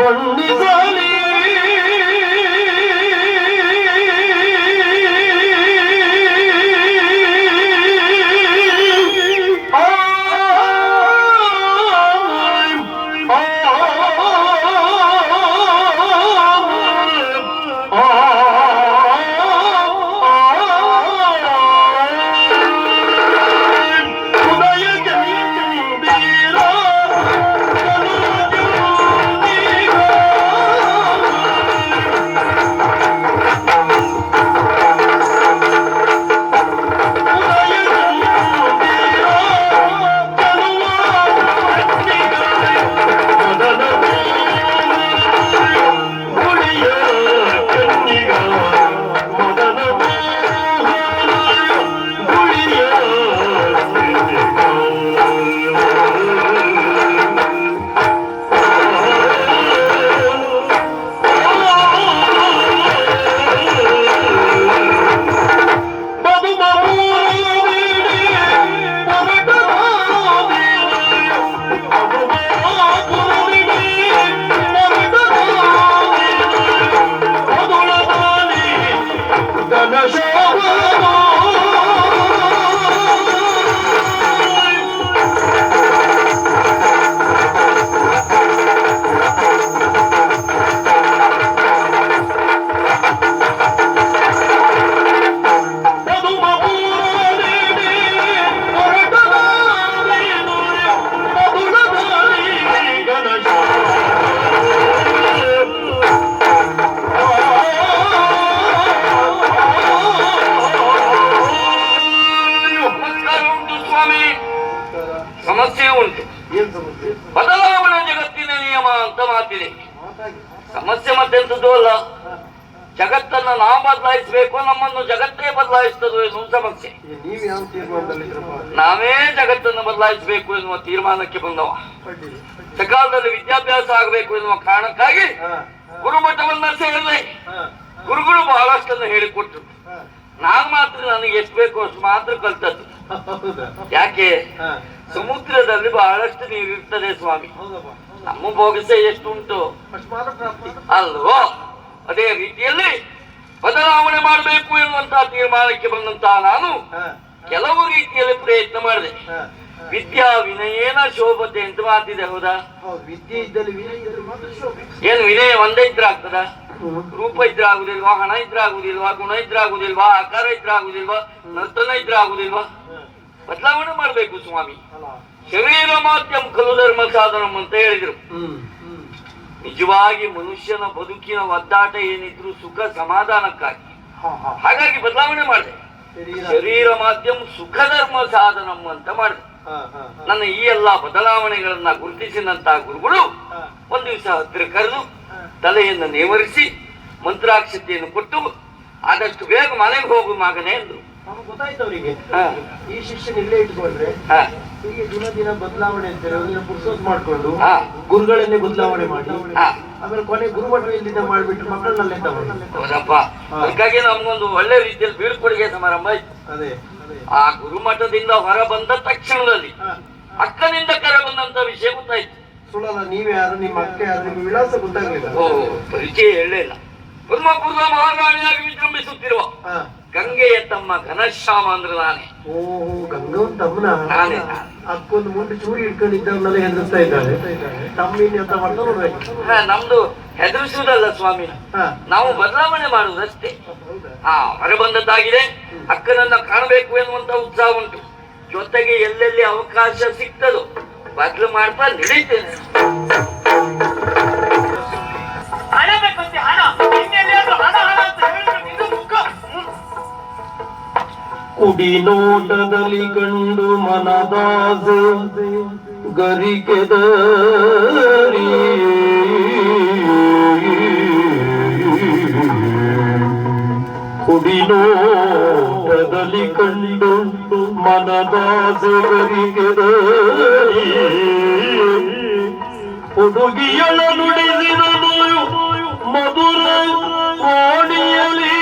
ಗೊಂಡಿಗಲಿ ಸಮಸ್ಯೆ ಉಂಟು. ಬದಲಾವಣೆ ಜಗತ್ತಿನ ನಿಯಮ ಅಂತ ಮಾತಿದೆ. ಸಮಸ್ಯೆ ಮತ್ತೆಂತದ್ದು ಅಲ್ಲ? ಜಗತ್ತನ್ನ ನಾವು ಬದಲಾಯಿಸಬೇಕು ನಮ್ಮನ್ನು ಜಗತ್ತೇ ಬದಲಾಯಿಸ್ತದೋ ಎನ್ನುವ ಸಮಸ್ಯೆ. ನೀವ್ ಜಗತ್ತನ್ನು ಬದಲಾಯಿಸಬೇಕು ಎನ್ನುವ ತೀರ್ಮಾನಕ್ಕೆ ಬಂದವ. ಸಕಾಲದಲ್ಲಿ ವಿದ್ಯಾಭ್ಯಾಸ ಆಗಬೇಕು ಎನ್ನುವ ಕಾರಣಕ್ಕಾಗಿ ಗುರುಮಠವನ್ನ ಸೇರಿದೆ ಗುರುಗಳು ಬಹಳಷ್ಟನ್ನು ಹೇಳಿಕೊಟ್ರು. ಹಾ. ನಾನು ಮಾತ್ರ ನನಗೆ ಎಷ್ಟು ಬೇಕು ಅಷ್ಟು ಮಾತ್ರ ಕಲ್ತದ್ದು. ಯಾಕೆ? ಸಮುದ್ರದಲ್ಲಿ ಬಹಳಷ್ಟು ನೀರು ಇರ್ತದೆ ಸ್ವಾಮಿ. ನಮ್ಮ ಭೋಗಿಸ ಎಷ್ಟು ಉಂಟು ಅಲ್ವೋ? ಅದೇ ರೀತಿಯಲ್ಲಿ ಬದಲಾವಣೆ ಮಾಡಬೇಕು ಎನ್ನುವಂತಹ ತೀರ್ಮಾನಕ್ಕೆ ಬಂದಂತಹ ನಾನು ಕೆಲವು ರೀತಿಯಲ್ಲಿ ಪ್ರಯತ್ನ ಮಾಡಿದೆ. ವಿದ್ಯಾ ವಿನಯೇನ ಶೋಭತೆ ಅಂತ ಮಾತಿದೆ ಹೌದಾ? ವಿದ್ಯೆ ಇದ್ದಲ್ಲಿ ಏನು ವಿನಯ ಒಂದೇ ಇದ್ರೆ ಆಗ್ತದ. ರೂಪ ಇದ್ರೆ ಆಗುದಿಲ್ವಾ ಹಣ ಇದ್ರೆ ಆಗುದಿಲ್ವಾ ಗುಣ ಇದ್ರೆ ಆಗುದಿಲ್ವಾ ಆಕಾರ ಇದ್ರೆ ಆಗುದಿಲ್ವಾ ನರ್ತನ ಇದ್ರೆ ಆಗುದಿಲ್ವಾ ಬದಲಾವಣೆ ಮಾಡಬೇಕು ಸ್ವಾಮಿ ಶರೀರ ಮಾಧ್ಯಮ ಕಲು ಧರ್ಮ ಸಾಧನ ಅಂತ ಹೇಳಿದ್ರು. ನಿಜವಾಗಿ ಮನುಷ್ಯನ ಬದುಕಿನ ಒದ್ದಾಟ ಏನಿದ್ರು ಸುಖ ಸಮಾಧಾನಕ್ಕಾಗಿ. ಹಾಗಾಗಿ ಬದಲಾವಣೆ ಮಾಡಿದೆ ಶರೀರ ಮಾಧ್ಯಮ ಸುಖ ಧರ್ಮ ಸಾಧನ ಅಂತ ಮಾಡಿದೆ. ನನ್ನ ಈ ಎಲ್ಲಾ ಬದಲಾವಣೆಗಳನ್ನ ಗುರುತಿಸಿದಂತಹ ಗುರುಗಳು ಒಂದು ದಿವಸ ಹತ್ತಿರ ಕರೆದು. ತಲೆಯನ್ನು ನೇವರಿಸಿ ಮಂತ್ರಾಕ್ಷತೆಯನ್ನು ಕೊಟ್ಟು ಆದಷ್ಟು ಬೇಗ ಮನೆಗೆ ಹೋಗು ಮಗನೇ ಎಂದು. ನಮ್ಗ್ ಗೊತ್ತಾಯ್ತು ಅವರಿಗೆ. ಈ ಶಿಕ್ಷೆ ಇಲ್ಲೇ ಇಟ್ಕೊಂಡ್ರೆ ಹಾ, ಹೀಗೆ ದಿನ ದಿನ ಬದಲಾವಣೆ ಅಂತಾರೆ ಒಂದಿನ ಪುರ್ಸೋತ್ ಮಾಡ್ಕೊಂಡು. ಗುರುಗಳನ್ನೇ ಬದಲಾವಣೆ ಮಾಡಿ. ಆಮೇಲೆ ಕೊನೆ ಗುರುಮಠ ಇಲ್ಲಿಂದ ಮಾಡ್ಬಿಟ್ಟು ಮಕ್ಕಳನ್ನೆಲ್ಲ ಹೌದಪ್ಪ. ಅದಕ್ಕಾಗಿ ನಮ್ಗೊಂದು ಒಳ್ಳೆ ರೀತಿಯಲ್ಲಿ ಬೀಳ್ಕೊಡುಗೆ ಸಮಾರಂಭ ಆಯ್ತು. ಅದೇ. ಆ ಗುರುಮಠದಿಂದ ಹೊರ ಬಂದ ತಕ್ಷಣದಲ್ಲಿ. ಅಕ್ಕನಿಂದ ಕರೆ ಬಂದಂತ ವಿಷಯ ಗೊತ್ತಾಯ್ತು. ಸುಳ್ಳಲ್ಲ ನೀವೇ ಯಾರು ನಿಮ್ಮ ಅಕ್ಕ ಯಾರು ನಿಮ್ಮ ವಿಳಾಸ ಗೊತ್ತಾಗ್ಲಿಲ್ಲ. ಓ ಪರಿಚಯ ಹೇಳಲೇ ಇಲ್ಲ. ಬ್ರಹ್ಮಪುರದ ಮಹಾರಾಣಿಯಾಗಿ ವಿಜೃಂಭಿಸುತ್ತಿರುವ ಹಾ. ಗಂಗೆಯ ತಮ್ಮ ಘನಶ್ಯಾಮ ಅಂದ್ರೆ ನಾನೇ. ಓಹೋ ಗಂಗವನ್ ತಮ್ಮನ? ನಾನೇ ನಾನೇ. ಅಕ್ಕೊಂದು ಮುಂದೆ ಚೂರಿ ಇಟ್ಕೊಂಡಿದ್ದವನ್ನೆಲ್ಲ ಹೆದರ್ಸ್ತಾ ಇದ್ದಾರೆ ತಮ್ಮಿನ ಅಂತ ಮಾಡ್ತಾ ನೋಡ್ಬೇಕು ಹಾ, ನಮ್ದು ಹೆದರಿಸುವುದಲ್ಲ ಸ್ವಾಮಿ ಹಾ. ನಾವು ಬದಲಾವಣೆ ಮಾಡುವುದಷ್ಟೇ. ಹೌದಾ? ಹಾ ಹೊರ ಬಂದದ್ದಾಗಿದೆ. ಅಕ್ಕನನ್ನ ಕಾಣಬೇಕು ಎನ್ನುವಂತ ಉತ್ಸಾಹ ಉಂಟು. ಜೊತೆಗೆ ಎಲ್ಲೆಲ್ಲಿ ಅವಕಾಶ ಸಿಗ್ತದೋ ಬದಲು ಮಾಡ್ತಾ ನಡೀತೇನೆ. ಹಣ. ಬೇಕಂತೆ ಹಣ ಇನ್ನೆಲ್ಲಿಯಾದ್ರೂ ಹಣ ಹಣ ಅಂತ ಹೇಳಿದ್ರೆ ಇದು ಮುಖ. ಕುಡಿ ನೋಟದಲ್ಲಿ ಕಂಡು ಮನದಾಸೆ ಗರಿಕೆದರಿ ಕುಡಿ ನೋಟದಲ್ಲಿ ಕಂಡು ಮನದಾಸೆ ಗರಿಕೆದರಿ ಹುಡುಗಿಯಳ ನುಡಿಸಿದನು ಮಧುರ ಕೋಣಿಯಲಿ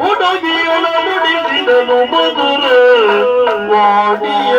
ಹುಡುಗಿಯಳ ನುಡಿಸಿದನು ಮಧುರ ವಾಣಿಯಲಿ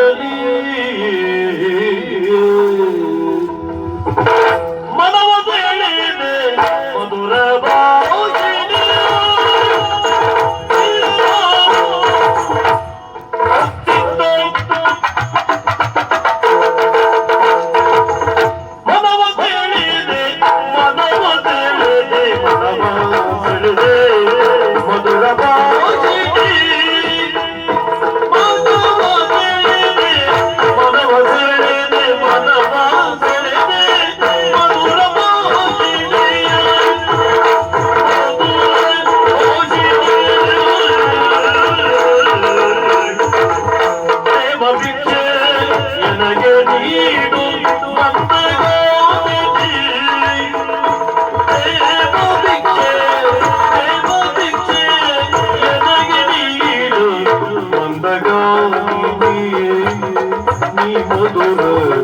amigo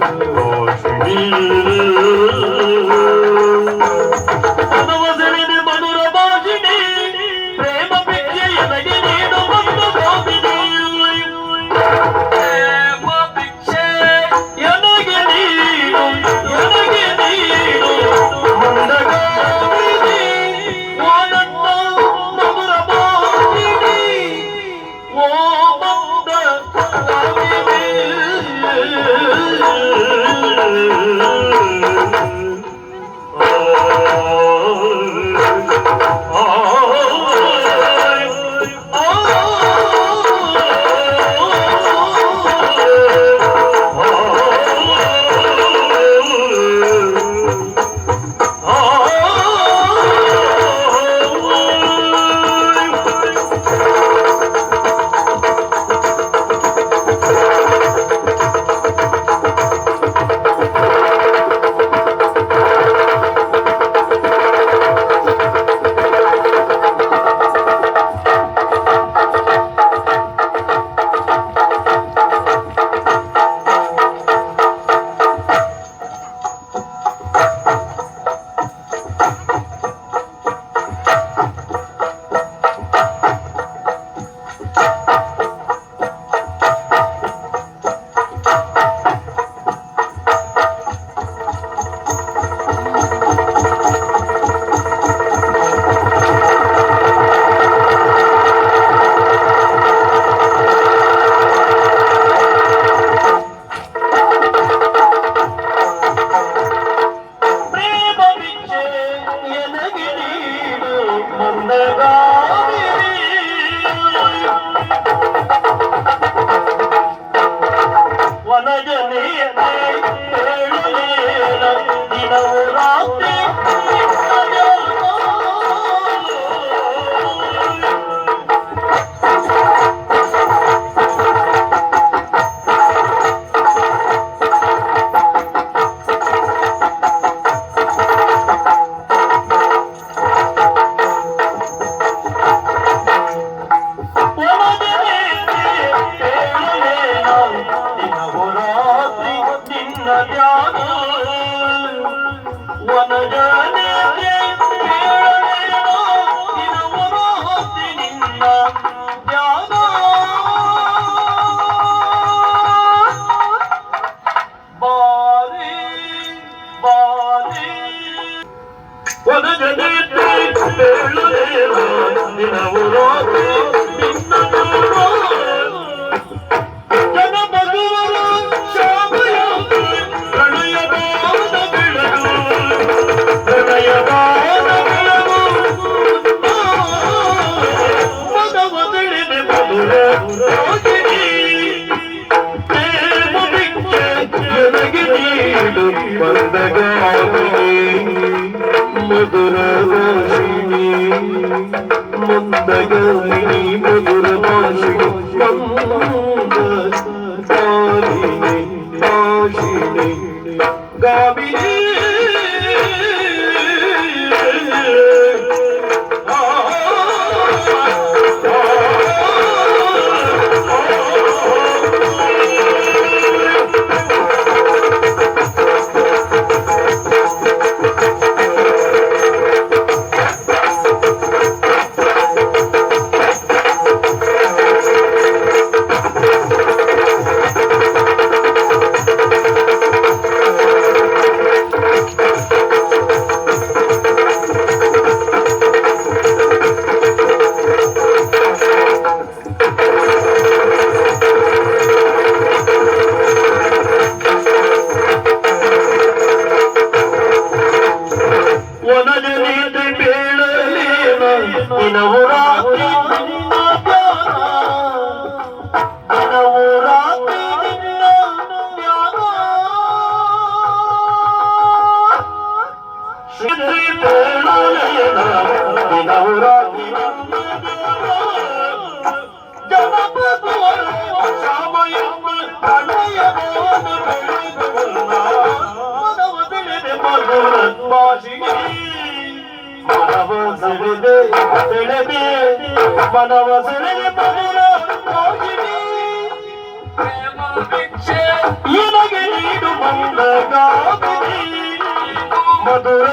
ومجانب ಬೆಳೆದೆ ಬೆಳೆದೆ ಮನವ ಸೆಳೆಯುತ್ತದೆ ನಿನಗೆ ನೀಡು ಬಂದ ಕಾದಿರಿ ಮಧುರ